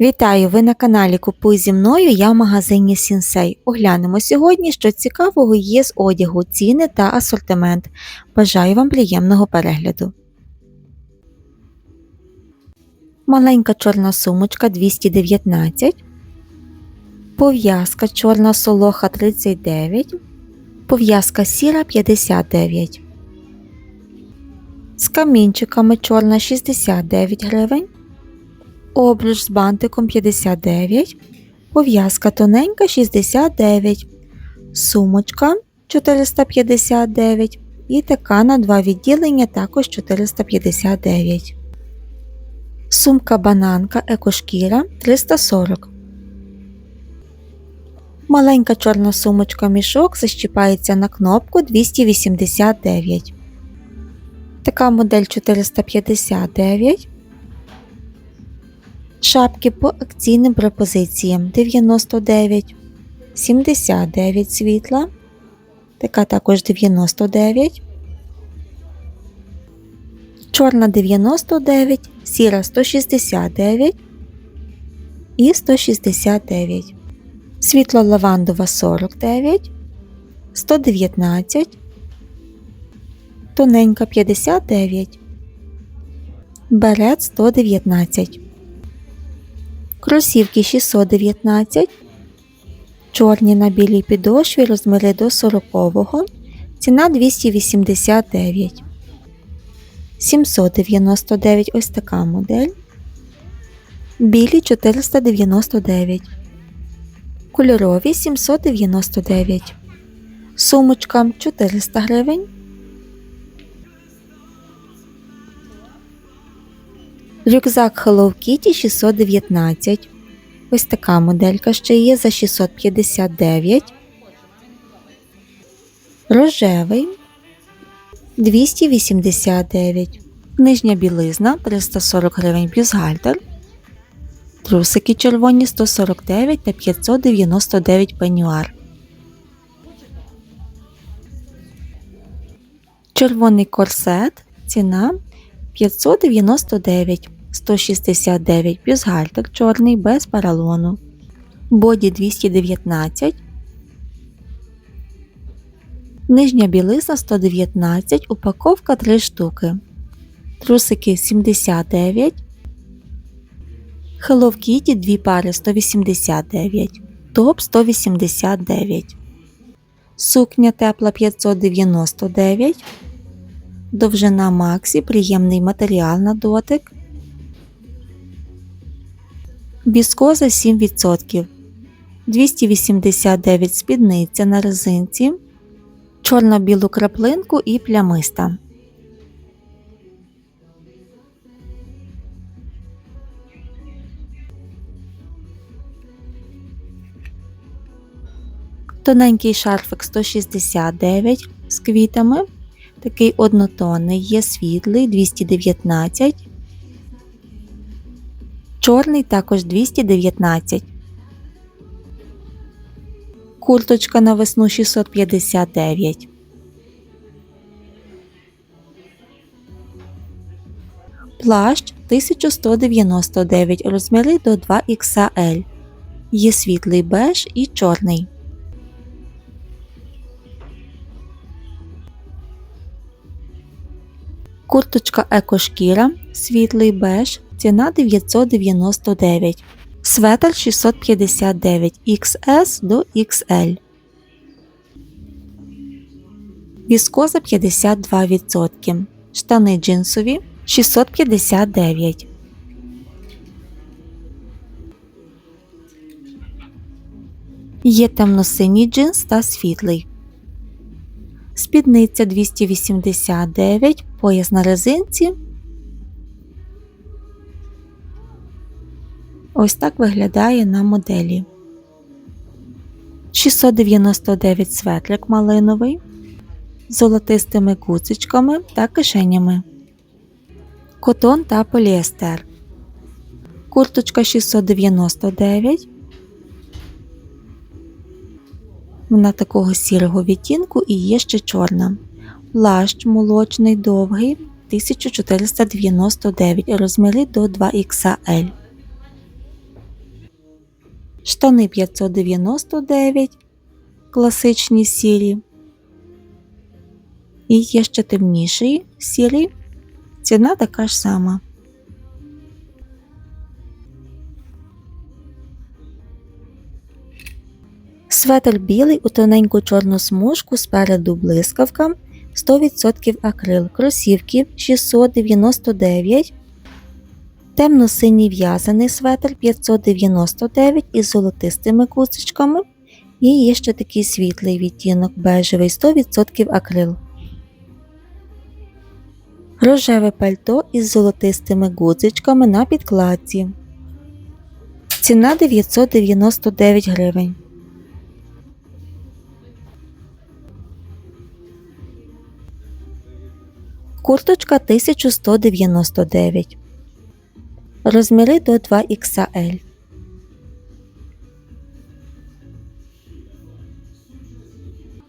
Вітаю! Ви на каналі Купуй зі мною. Я в магазині Сінсей. Оглянемо сьогодні, що цікавого є з одягу, ціни та асортимент. Бажаю вам приємного перегляду. Маленька чорна сумочка 219. Пов'язка чорна солоха 39. Пов'язка сіра 59. З камінчиками чорна 69 гривень. Обруч з бантиком 59, пов'язка тоненька 69, сумочка 459 і така на два відділення також 459. Сумка бананка екошкіра 340. Маленька чорна сумочка мішок защіпається на кнопку 289. Така модель 459. Шапки по акційним пропозиціям. 99, 79 світла, така також 99, чорна 99, сіра 169 і 169, світло лавандова 49, 119, тоненька 59, берет 119. Кросівки 619, чорні на білій підошві розміри до 40-го, ціна 289, 799 ось така модель, білі 499, кольорові 799, сумочка 400 гривень. Рюкзак Hello Kitty 619. Ось така моделька ще є за 659. Рожевий 289. Нижня білизна 340 гривень бюстгальтер. Трусики червоні 149 та 599 пенюар. Червоний корсет. Ціна 599, 169 бюстгальтер чорний без паралону, боді 219, нижня білизна 119, упаковка 3 штуки, трусики 79, Hello Kitty 2 пари 189, топ 189, сукня тепла 599, довжина Максі, приємний матеріал на дотик. Біскоза 7%. 289 спідниця на резинці, чорно-білу краплинку і плямиста. Тоненький шарфик 169 з квітами. Такий однотонний, є світлий 219, чорний також 219. Курточка на весну 659. Плащ 1199 розміри до 2XL. Є світлий беж і чорний. Курточка екошкіра, світлий беж, ціна 999, светр 659 XS до XL. Віскоза 52%. Штани джинсові 659. Є темно-синій джинс та світлий. Спідниця 289, пояс на резинці. Ось так виглядає на моделі. 699 светлик малиновий з золотистими куцичками та кишенями. Котон та поліестер. Курточка 699. Вона такого сірого відтінку і є ще чорна. Плащ молочний довгий 1499 розміри до 2XL. штани 599, класичні сірі. І є ще темніший сірий, ціна така ж сама. Светр білий у тоненьку чорну смужку спереду блискавка 100% акрил, кросівки 699, темно-синій в'язаний светр 599 із золотистими кусочками. І є ще такий світлий відтінок бежевий 100% акрил. Рожеве пальто із золотистими гудзичками на підкладці. Ціна 999 гривень. Курточка 1199. Розміри до 2XL.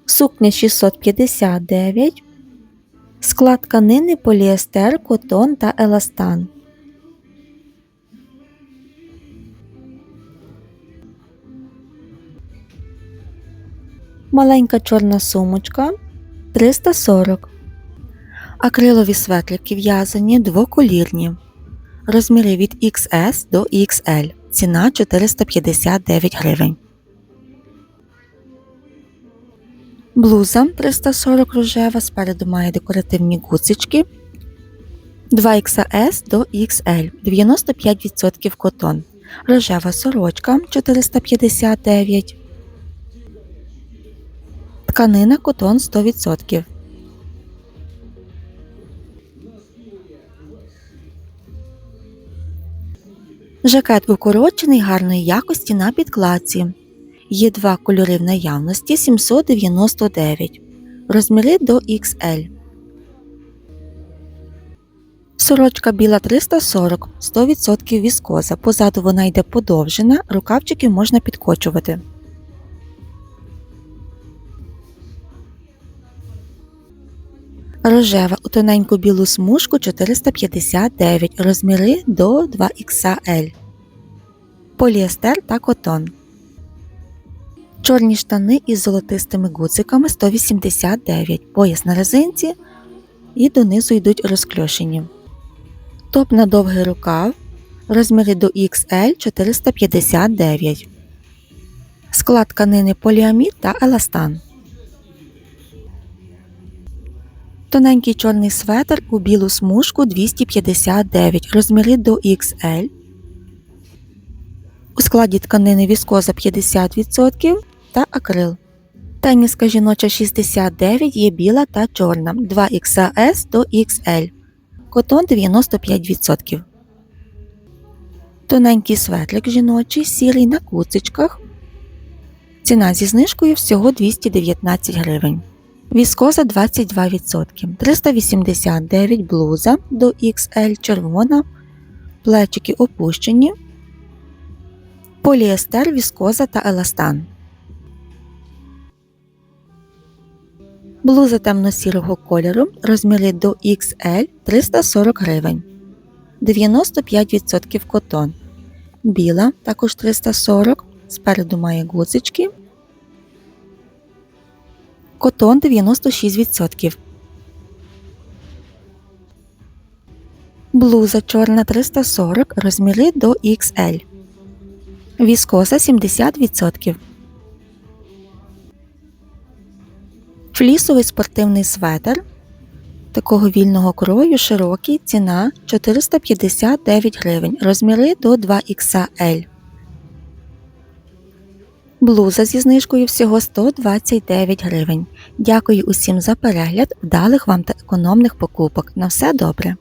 Сукня 659. Склад тканини поліестер, котон та еластан. Маленька чорна сумочка 340. Акрилові светлики в'язані двоколірні. Розміри від XS до XL. Ціна 459 гривень. Блуза 340 рожева. Спереду має декоративні гуцички. 2XS до XL 95% котон. Рожева сорочка 459. Тканина котон 100%. Жакет укорочений гарної якості на підкладці. Є два кольори в наявності 799. Розміри до XL. Сорочка біла 340, 100% віскоза. Позаду вона йде подовжена, рукавчики можна підкочувати. Рожева у тоненьку білу смужку 459, розміри до 2XL. Поліестер та котон. Чорні штани із золотистими гуциками 189, пояс на резинці і донизу йдуть розкльошені. Топ на довгий рукав. Розміри до XL 459. Склад тканини поліамід та еластан. Тоненький чорний светр у білу смужку 259, розміри до XL. У складі тканини віскоза 50% та акрил. Теніска жіноча 69 є біла та чорна 2XS до XL. Котон 95%. Тоненький светлик жіночий сірий на куцичках. Ціна зі знижкою всього 219 гривень. Віскоза 22%, 389 блуза до XL червона, плечики опущені, поліестер, віскоза та еластан. Блуза темно-сірого кольору розміри до XL 340 гривень. 95% котон. Біла також 340, спереду має гудзички Котон 96%. Блуза чорна 340 розміри до XL. Віскоза 70%. Флісовий спортивний светр такого вільного крою широкий ціна 459 гривень. Розміри до 2XL. Блуза зі знижкою всього 129 гривень. Дякую усім за перегляд, вдалих вам та економних покупок. На все добре!